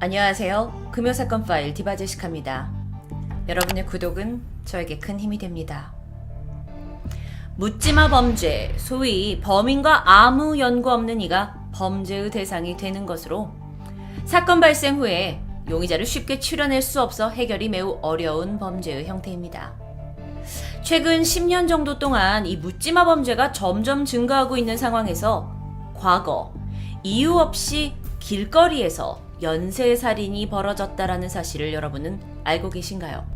안녕하세요. 금요사건 파일 디바제시카입니다. 여러분의 구독은 저에게 큰 힘이 됩니다. 묻지마 범죄, 소위 범인과 아무 연고 없는 이가 범죄의 대상이 되는 것으로 사건 발생 후에 용의자를 쉽게 추려낼 수 없어 해결이 매우 어려운 범죄의 형태입니다. 최근 10년 정도 동안 이 묻지마 범죄가 점점 증가하고 있는 상황에서 과거 이유 없이 길거리에서 연쇄 살인이 벌어졌다라는 사실을 여러분은 알고 계신가요?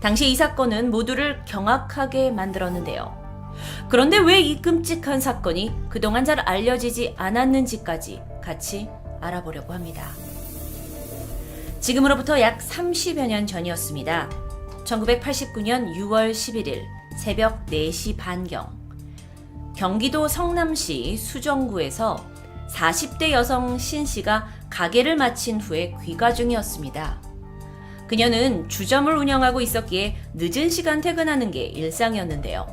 당시 이 사건은 모두를 경악하게 만들었는데요. 그런데 왜 이 끔찍한 사건이 그동안 잘 알려지지 않았는지까지 같이 알아보려고 합니다. 지금으로부터 약 30여 년 전이었습니다. 1989년 6월 11일 새벽 4시 반경 경기도 성남시 수정구에서 40대 여성 신 씨가 가게를 마친 후에 귀가 중이었습니다. 그녀는 주점을 운영하고 있었기에 늦은 시간 퇴근하는 게 일상이었는데요.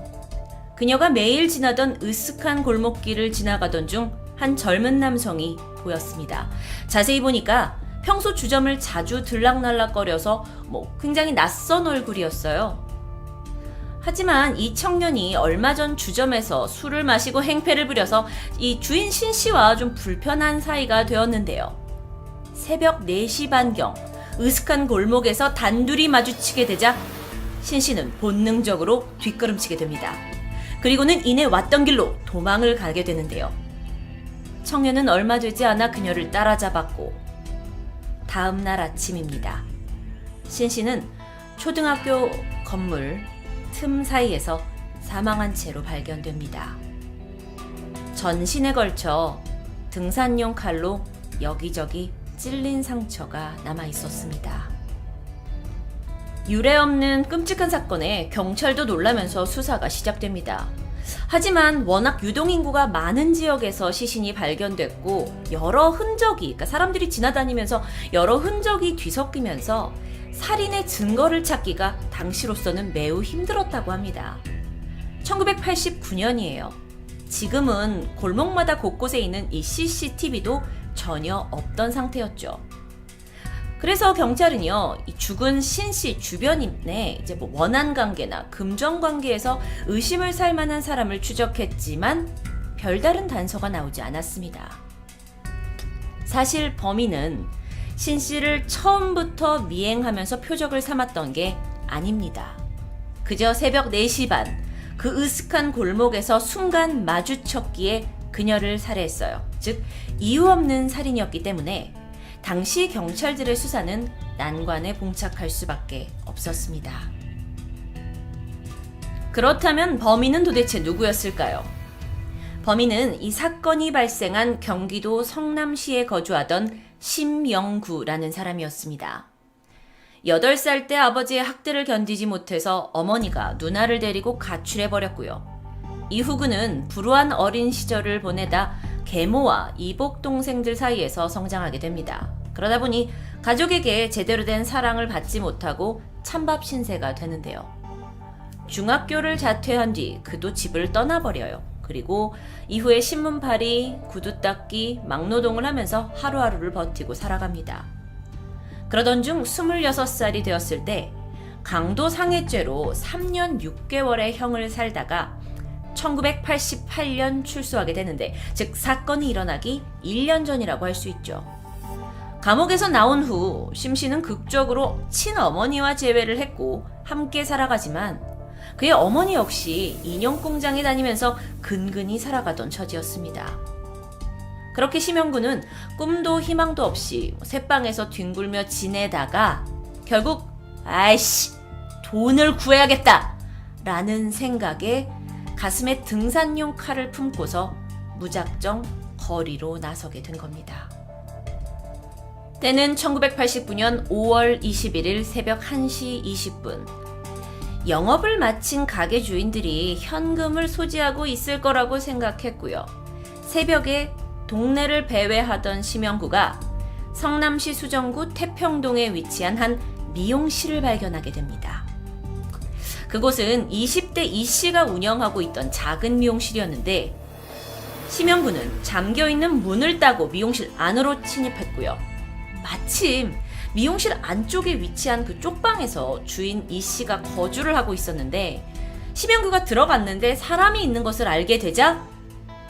그녀가 매일 지나던 으슥한 골목길을 지나가던 중 한 젊은 남성이 보였습니다. 자세히 보니까 평소 주점을 자주 들락날락거려서 뭐 굉장히 낯선 얼굴이었어요. 하지만 이 청년이 얼마 전 주점에서 술을 마시고 행패를 부려서 이 주인 신 씨와 좀 불편한 사이가 되었는데요. 새벽 4시 반경 으슥한 골목에서 단둘이 마주치게 되자 신 씨는 본능적으로 뒷걸음치게 됩니다. 그리고는 이내 왔던 길로 도망을 가게 되는데요. 청년은 얼마 되지 않아 그녀를 따라잡았고 다음 날 아침입니다. 신 씨는 초등학교 건물 틈 사이에서 사망한 채로 발견됩니다. 전신에 걸쳐 등산용 칼로 여기저기 찔린 상처가 남아 있었습니다. 유례 없는 끔찍한 사건에 경찰도 놀라면서 수사가 시작됩니다. 하지만 워낙 유동인구가 많은 지역에서 시신이 발견됐고 여러 흔적이, 그러니까 사람들이 지나다니면서 여러 흔적이 뒤섞이면서 살인의 증거를 찾기가 당시로서는 매우 힘들었다고 합니다. 1989년이에요. 지금은 골목마다 곳곳에 있는 이 CCTV도 전혀 없던 상태였죠. 그래서 경찰은요, 이 죽은 신 씨 주변인의 이제 뭐 원한 관계나 금전 관계에서 의심을 살 만한 사람을 추적했지만 별다른 단서가 나오지 않았습니다. 사실 범인은 신 씨를 처음부터 미행하면서 표적을 삼았던 게 아닙니다. 그저 새벽 4시 반, 그 으슥한 골목에서 순간 마주쳤기에 그녀를 살해했어요. 즉, 이유 없는 살인이었기 때문에 당시 경찰들의 수사는 난관에 봉착할 수밖에 없었습니다. 그렇다면 범인은 도대체 누구였을까요? 범인은 이 사건이 발생한 경기도 성남시에 거주하던 심영구라는 사람이었습니다. 8살 때 아버지의 학대를 견디지 못해서 어머니가 누나를 데리고 가출해버렸고요. 이후 그는 불우한 어린 시절을 보내다 계모와 이복 동생들 사이에서 성장하게 됩니다. 그러다 보니 가족에게 제대로 된 사랑을 받지 못하고 찬밥 신세가 되는데요. 중학교를 자퇴한 뒤 그도 집을 떠나버려요. 그리고 이후에 신문팔이, 구두 닦기, 막노동을 하면서 하루하루를 버티고 살아갑니다. 그러던 중 26살이 되었을 때 강도 상해죄로 3년 6개월의 형을 살다가 1988년 출소하게 되는데, 즉, 사건이 일어나기 1년 전이라고 할 수 있죠. 감옥에서 나온 후, 심씨는 극적으로 친어머니와 재회를 했고, 함께 살아가지만, 그의 어머니 역시 인형 공장에 다니면서 근근히 살아가던 처지였습니다. 그렇게 심영구는 꿈도 희망도 없이 새방에서 뒹굴며 지내다가 결국 아이씨 돈을 구해야겠다 라는 생각에 가슴에 등산용 칼을 품고서 무작정 거리로 나서게 된 겁니다. 때는 1989년 5월 21일 새벽 1시 20분. 영업을 마친 가게 주인들이 현금을 소지하고 있을 거라고 생각했고요. 새벽에 동네를 배회하던 심영구가 성남시 수정구 태평동에 위치한 한 미용실을 발견하게 됩니다. 그곳은 20대 이 씨가 운영하고 있던 작은 미용실이었는데 심영구는 잠겨 있는 문을 따고 미용실 안으로 침입했고요. 마침 미용실 안쪽에 위치한 그 쪽방에서 주인 이 씨가 거주를 하고 있었는데 심영구가 들어갔는데 사람이 있는 것을 알게 되자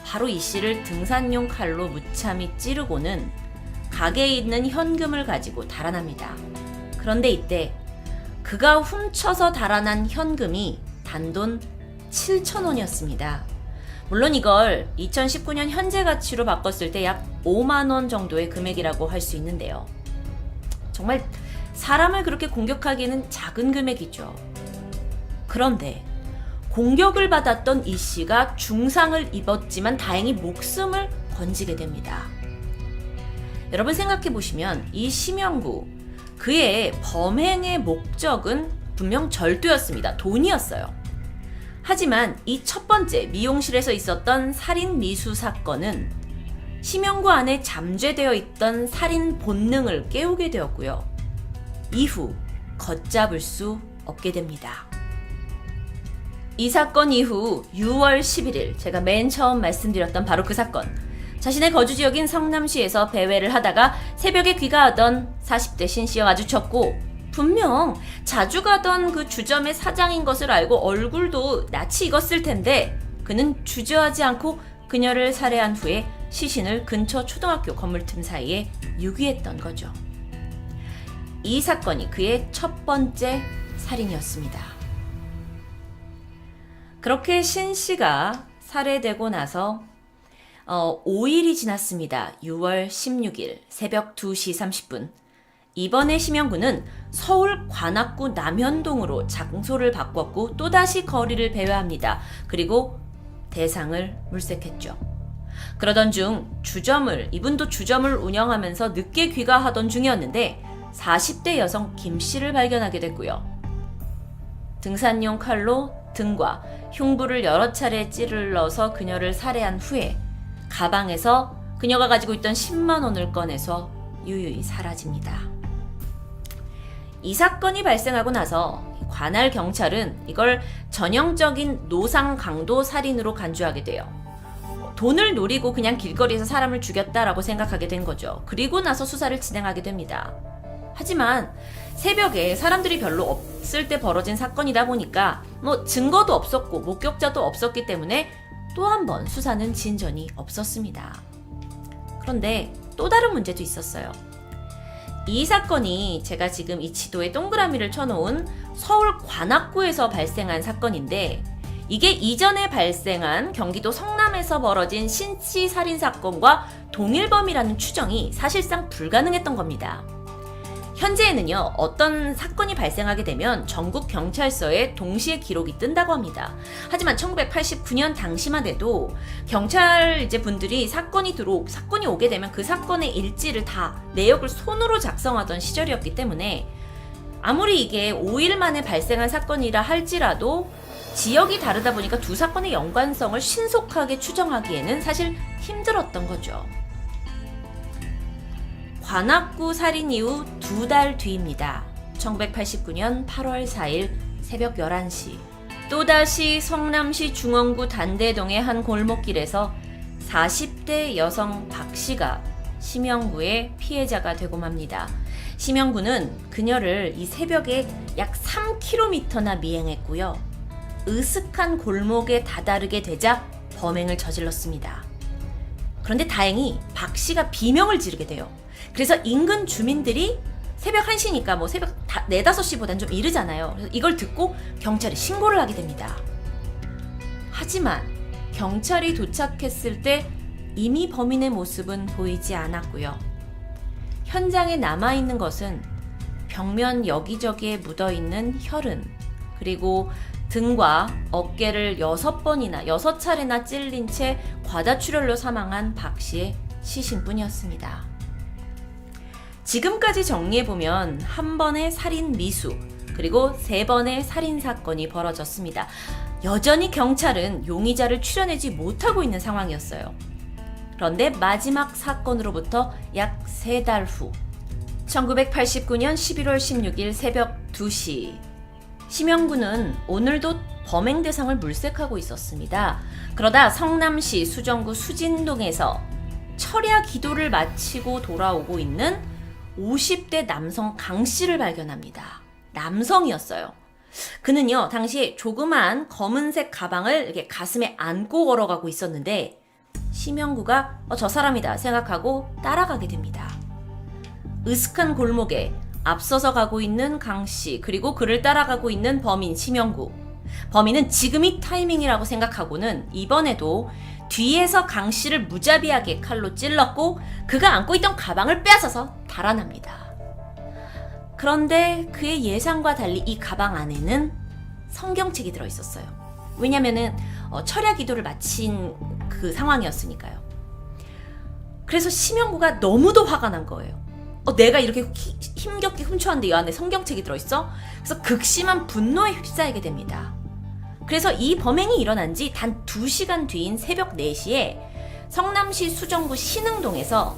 바로 이 씨를 등산용 칼로 무참히 찌르고는 가게에 있는 현금을 가지고 달아납니다. 그런데 이때 그가 훔쳐서 달아난 현금이 단돈 7,000원이었습니다. 물론 이걸 2019년 현재 가치로 바꿨을 때 약 5만 원 정도의 금액이라고 할 수 있는데요. 정말 사람을 그렇게 공격하기에는 작은 금액이죠. 그런데 공격을 받았던 이 씨가 중상을 입었지만 다행히 목숨을 건지게 됩니다. 여러분 생각해 보시면 이 심영구 그의 범행의 목적은 분명 절도였습니다. 돈이었어요. 하지만 이 첫 번째 미용실에서 있었던 살인 미수 사건은 심영구 안에 잠재되어 있던 살인 본능을 깨우게 되었고요. 이후 걷잡을 수 없게 됩니다. 이 사건 이후 6월 11일 제가 맨 처음 말씀드렸던 바로 그 사건. 자신의 거주 지역인 성남시에서 배회를 하다가 새벽에 귀가하던 40대 신 씨와 마주쳤고 분명 자주 가던 그 주점의 사장인 것을 알고 얼굴도 낯이 익었을 텐데 그는 주저하지 않고 그녀를 살해한 후에 시신을 근처 초등학교 건물 틈 사이에 유기했던 거죠. 이 사건이 그의 첫 번째 살인이었습니다. 그렇게 신 씨가 살해되고 나서 어, 5일이 지났습니다. 6월 16일 새벽 2시 30분. 이번에 심영구는 서울 관악구 남현동으로 장소를 바꿨고 또다시 거리를 배회합니다. 그리고 대상을 물색했죠. 그러던 중 주점을, 이분도 주점을 운영하면서 늦게 귀가하던 중이었는데 40대 여성 김 씨를 발견하게 됐고요. 등산용 칼로 등과 흉부를 여러 차례 찌르러서 그녀를 살해한 후에 가방에서 그녀가 가지고 있던 10만 원을 꺼내서 유유히 사라집니다. 이 사건이 발생하고 나서 관할 경찰은 이걸 전형적인 노상 강도 살인으로 간주하게 돼요. 돈을 노리고 그냥 길거리에서 사람을 죽였다라고 생각하게 된 거죠. 그리고 나서 수사를 진행하게 됩니다. 하지만 새벽에 사람들이 별로 없을 때 벌어진 사건이다 보니까 뭐 증거도 없었고 목격자도 없었기 때문에 또 한 번 수사는 진전이 없었습니다. 그런데 또 다른 문제도 있었어요. 이 사건이 제가 지금 이 지도에 동그라미를 쳐놓은 서울 관악구에서 발생한 사건인데 이게 이전에 발생한 경기도 성남에서 벌어진 신치 살인 사건과 동일범이라는 추정이 사실상 불가능했던 겁니다. 현재에는요, 어떤 사건이 발생하게 되면 전국 경찰서에 동시에 기록이 뜬다고 합니다. 하지만 1989년 당시만 해도 경찰 이제 분들이 사건이 들어 사건이 오게 되면 그 사건의 일지를 다 내역을 손으로 작성하던 시절이었기 때문에 아무리 이게 5일 만에 발생한 사건이라 할지라도 지역이 다르다 보니까 두 사건의 연관성을 신속하게 추정하기에는 사실 힘들었던 거죠. 관악구 살인 이후 두 달 뒤입니다. 1989년 8월 4일 새벽 11시. 또다시 성남시 중원구 단대동의 한 골목길에서 40대 여성 박 씨가 심영구의 피해자가 되고 맙니다. 심영구는 그녀를 이 새벽에 약 3km나 미행했고요. 으슥한 골목에 다다르게 되자 범행을 저질렀습니다. 그런데 다행히 박 씨가 비명을 지르게 돼요. 그래서 인근 주민들이 새벽 1시니까 뭐 새벽 4, 5시보단 좀 이르잖아요. 그래서 이걸 듣고 경찰에 신고를 하게 됩니다. 하지만 경찰이 도착했을 때 이미 범인의 모습은 보이지 않았고요. 현장에 남아있는 것은 벽면 여기저기에 묻어있는 혈흔, 그리고 등과 어깨를 여섯 번이나 여섯 차례나 찔린 채 과다출혈로 사망한 박 씨의 시신뿐이었습니다. 지금까지 정리해보면 한 번의 살인 미수, 그리고 세 번의 살인 사건이 벌어졌습니다. 여전히 경찰은 용의자를 추려내지 못하고 있는 상황이었어요. 그런데 마지막 사건으로부터 약 세 달 후, 1989년 11월 16일 새벽 2시, 심영구는 오늘도 범행 대상을 물색하고 있었습니다. 그러다 성남시 수정구 수진동에서 철야 기도를 마치고 돌아오고 있는 50대 남성 강 씨를 발견합니다. 남성이었어요. 그는요, 당시에 조그만 검은색 가방을 이렇게 가슴에 안고 걸어가고 있었는데, 심영구가 어, 저 사람이다 생각하고 따라가게 됩니다. 으슥한 골목에 앞서서 가고 있는 강 씨, 그리고 그를 따라가고 있는 범인 심영구. 범인은 지금이 타이밍이라고 생각하고는 이번에도 뒤에서 강 씨를 무자비하게 칼로 찔렀고 그가 안고 있던 가방을 빼앗아서 달아납니다. 그런데 그의 예상과 달리 이 가방 안에는 성경책이 들어 있었어요. 왜냐면은 어, 철야 기도를 마친 그 상황이었으니까요. 그래서 심영구가 너무도 화가 난 거예요. 어, 내가 이렇게 히- 힘겹게 훔쳐왔는데 이 안에 성경책이 들어있어? 그래서 극심한 분노에 휩싸이게 됩니다. 그래서 이 범행이 일어난 지 단 2시간 뒤인 새벽 4시에 성남시 수정구 신흥동에서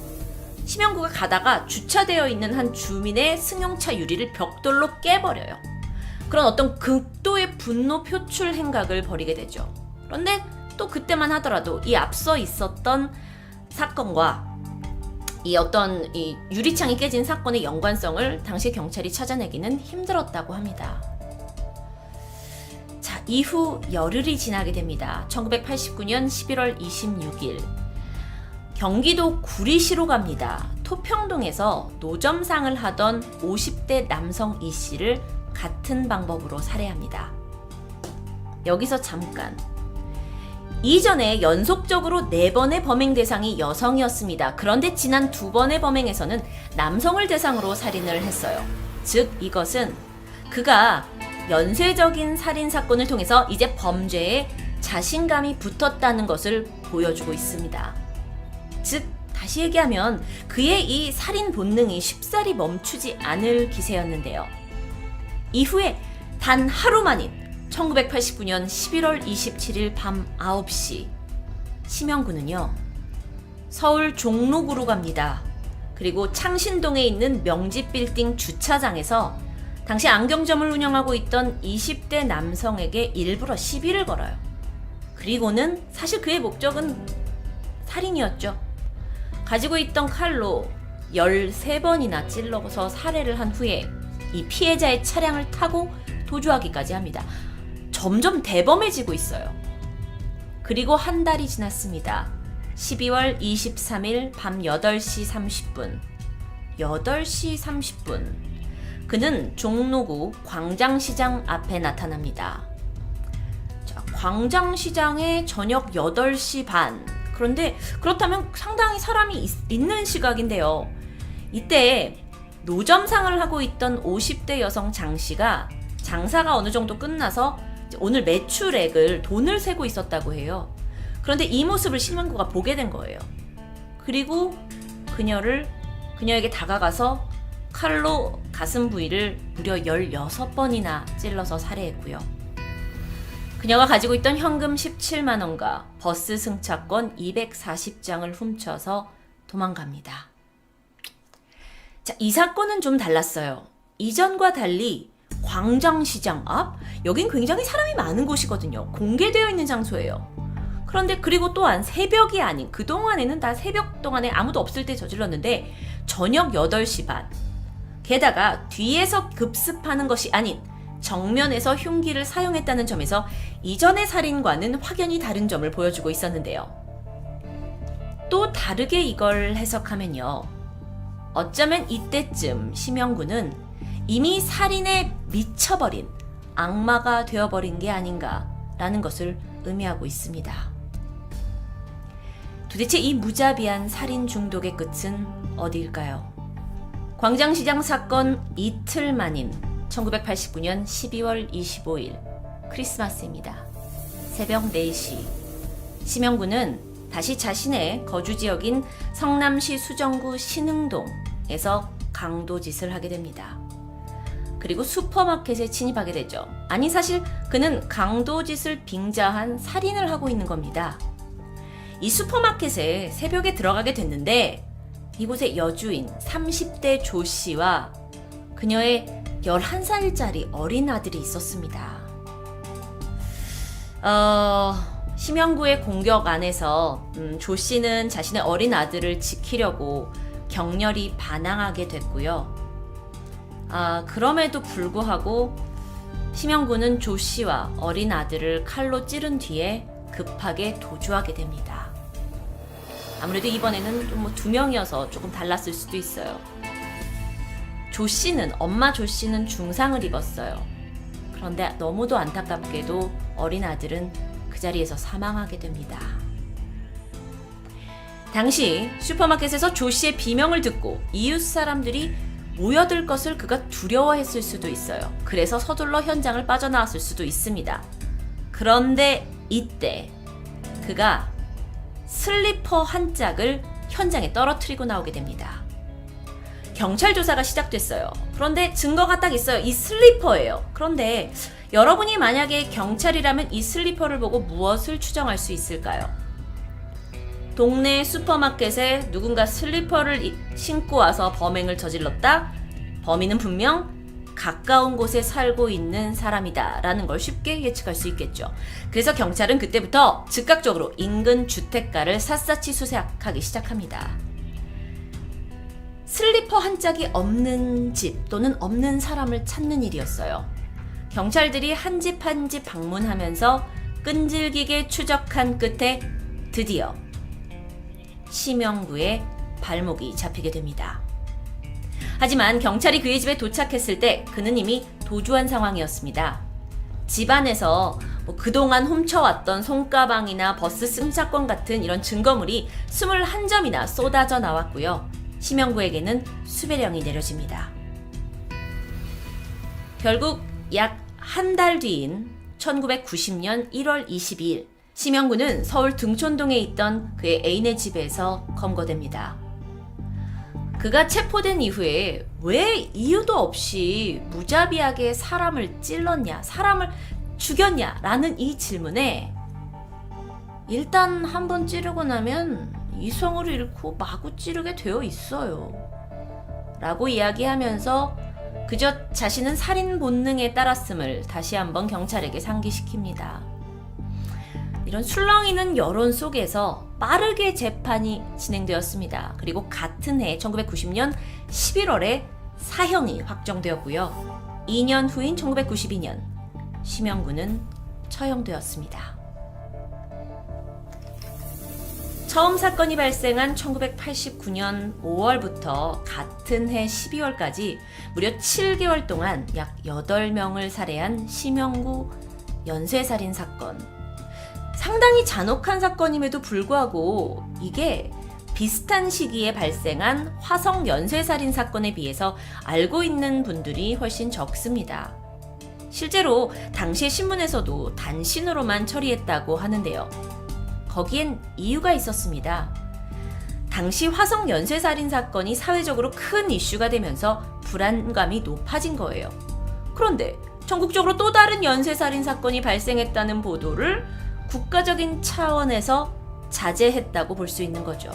심영구가 가다가 주차되어 있는 한 주민의 승용차 유리를 벽돌로 깨버려요. 그런 어떤 극도의 분노 표출 행각을 벌이게 되죠. 그런데 또 그때만 하더라도 이 앞서 있었던 사건과 이 어떤 이 유리창이 깨진 사건의 연관성을 당시 경찰이 찾아내기는 힘들었다고 합니다. 자, 이후 열흘이 지나게 됩니다. 1989년 11월 26일. 경기도 구리시로 갑니다. 토평동에서 노점상을 하던 50대 남성 이 씨를 같은 방법으로 살해합니다. 여기서 잠깐. 이전에 연속적으로 네 번의 범행 대상이 여성이었습니다. 그런데 지난 두 번의 범행에서는 남성을 대상으로 살인을 했어요. 즉, 이것은 그가 연쇄적인 살인 사건을 통해서 이제 범죄에 자신감이 붙었다는 것을 보여주고 있습니다. 즉, 다시 얘기하면 그의 이 살인 본능이 쉽사리 멈추지 않을 기세였는데요. 이후에 단 하루 만인 1989년 11월 27일 밤 9시 심영구는요 서울 종로구로 갑니다. 그리고 창신동에 있는 명지 빌딩 주차장에서 당시 안경점을 운영하고 있던 20대 남성에게 일부러 시비를 걸어요. 그리고는 사실 그의 목적은 살인이었죠. 가지고 있던 칼로 13번이나 찔러서 살해를 한 후에 이 피해자의 차량을 타고 도주하기까지 합니다. 점점 대범해지고 있어요. 그리고 한 달이 지났습니다. 12월 23일 밤 8시 30분. 8시 30분. 그는 종로구 광장시장 앞에 나타납니다. 자, 광장시장에 저녁 8시 반. 그런데 그렇다면 상당히 사람이 있, 는 시각인데요. 이때 노점상을 하고 있던 50대 여성 장 씨가 장사가 어느 정도 끝나서 오늘 매출액을 돈을 세고 있었다고 해요. 그런데 이 모습을 신문구가 보게 된 거예요. 그리고 그녀를 그녀에게 다가가서 칼로 가슴 부위를 무려 16번이나 찔러서 살해했고요. 그녀가 가지고 있던 현금 17만 원과 버스 승차권 240장을 훔쳐서 도망갑니다. 자, 이 사건은 좀 달랐어요. 이전과 달리 광장시장 앞 여긴 굉장히 사람이 많은 곳이거든요. 공개되어 있는 장소예요. 그런데 그리고 또한 새벽이 아닌 그동안에는 다 새벽 동안에 아무도 없을 때 저질렀는데 저녁 8시 반 게다가 뒤에서 급습하는 것이 아닌 정면에서 흉기를 사용했다는 점에서 이전의 살인과는 확연히 다른 점을 보여주고 있었는데요. 또 다르게 이걸 해석하면요. 어쩌면 이때쯤 심영구는 이미 살인에 미쳐버린 악마가 되어버린 게 아닌가라는 것을 의미하고 있습니다. 도대체 이 무자비한 살인 중독의 끝은 어디일까요? 광장시장 사건 이틀 만인 1989년 12월 25일 크리스마스입니다. 새벽 4시 심영구는 다시 자신의 거주 지역인 성남시 수정구 신흥동에서 강도짓을 하게 됩니다. 그리고 슈퍼마켓에 진입하게 되죠. 아니 사실 그는 강도짓을 빙자한 살인을 하고 있는 겁니다. 이 슈퍼마켓에 새벽에 들어가게 됐는데 이곳에 여주인 30대 조 씨와 그녀의 11살짜리 어린 아들이 있었습니다. 어, 심영구의 공격 안에서 음, 조 씨는 자신의 어린 아들을 지키려고 격렬히 반항하게 됐고요. 아, 그럼에도 불구하고 심영구는 조 씨와 어린 아들을 칼로 찌른 뒤에 급하게 도주하게 됩니다. 아무래도 이번에는 뭐두 명이어서 조금 달랐을 수도 있어요. 조 씨는 엄마 조 씨는 중상을 입었어요. 그런데 너무도 안타깝게도 어린 아들은 그 자리에서 사망하게 됩니다. 당시 슈퍼마켓에서 조 씨의 비명을 듣고 이웃 사람들이 모여들 것을 그가 두려워했을 수도 있어요. 그래서 서둘러 현장을 빠져나왔을 수도 있습니다. 그런데 이때 그가 슬리퍼 한 짝을 현장에 떨어뜨리고 나오게 됩니다. 경찰 조사가 시작됐어요. 그런데 증거가 딱 있어요. 이 슬리퍼예요. 그런데 여러분이 만약에 경찰이라면 이 슬리퍼를 보고 무엇을 추정할 수 있을까요? 동네 슈퍼마켓에 누군가 슬리퍼를 이- 신고 와서 범행을 저질렀다? 범인은 분명 가까운 곳에 살고 있는 사람이다. 라는 걸 쉽게 예측할 수 있겠죠. 그래서 경찰은 그때부터 즉각적으로 인근 주택가를 샅샅이 수색하기 시작합니다. 슬리퍼 한 짝이 없는 집 또는 없는 사람을 찾는 일이었어요. 경찰들이 한 집 한 집 방문하면서 끈질기게 추적한 끝에 드디어 심영구의 발목이 잡히게 됩니다. 하지만 경찰이 그의 집에 도착했을 때 그는 이미 도주한 상황이었습니다. 집안에서 뭐 그동안 훔쳐왔던 손가방이나 버스 승차권 같은 이런 증거물이 21점이나 쏟아져 나왔고요. 심영구에게는 수배령이 내려집니다. 결국 약 한 달 뒤인 1990년 1월 22일 심영구는 서울 등촌동에 있던 그의 애인의 집에서 검거됩니다. 그가 체포된 이후에 왜 이유도 없이 무자비하게 사람을 찔렀냐, 사람을 죽였냐 라는 이 질문에 일단 한 번 찌르고 나면 이성을 잃고 마구 찌르게 되어 있어요. 라고 이야기하면서 그저 자신은 살인 본능에 따랐음을 다시 한번 경찰에게 상기시킵니다. 이런 술렁이는 여론 속에서 빠르게 재판이 진행되었습니다. 그리고 같은 해 1990년 11월에 사형이 확정되었고요. 2년 후인 1992년 심영구는 처형되었습니다. 처음 사건이 발생한 1989년 5월부터 같은 해 12월까지 무려 7개월 동안 약 8명을 살해한 심영구 연쇄살인 사건. 상당히 잔혹한 사건임에도 불구하고 이게 비슷한 시기에 발생한 화성 연쇄살인 사건에 비해서 알고 있는 분들이 훨씬 적습니다. 실제로 당시의 신문에서도 단신으로만 처리했다고 하는데요. 거기엔 이유가 있었습니다. 당시 화성 연쇄살인 사건이 사회적으로 큰 이슈가 되면서 불안감이 높아진 거예요. 그런데 전국적으로 또 다른 연쇄살인 사건이 발생했다는 보도를 국가적인 차원에서 자제했다고 볼 수 있는 거죠.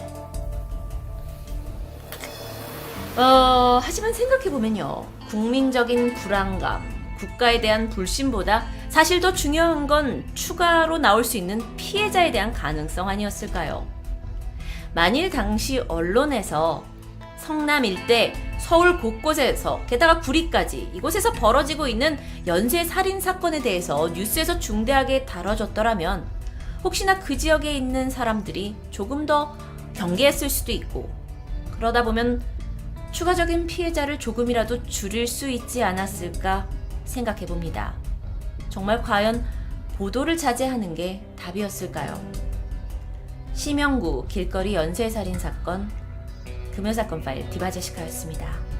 어, 하지만 생각해보면요. 국민적인 불안감, 국가에 대한 불신보다 사실 더 중요한 건 추가로 나올 수 있는 피해자에 대한 가능성 아니었을까요? 만일 당시 언론에서 성남 일대 서울 곳곳에서 게다가 구리까지 이곳에서 벌어지고 있는 연쇄 살인 사건에 대해서 뉴스에서 중대하게 다뤄졌더라면 혹시나 그 지역에 있는 사람들이 조금 더 경계했을 수도 있고 그러다 보면 추가적인 피해자를 조금이라도 줄일 수 있지 않았을까 생각해 봅니다. 정말 과연 보도를 자제하는 게 답이었을까요? 심영구 길거리 연쇄살인 사건 금요사건 파일 디바제시카였습니다.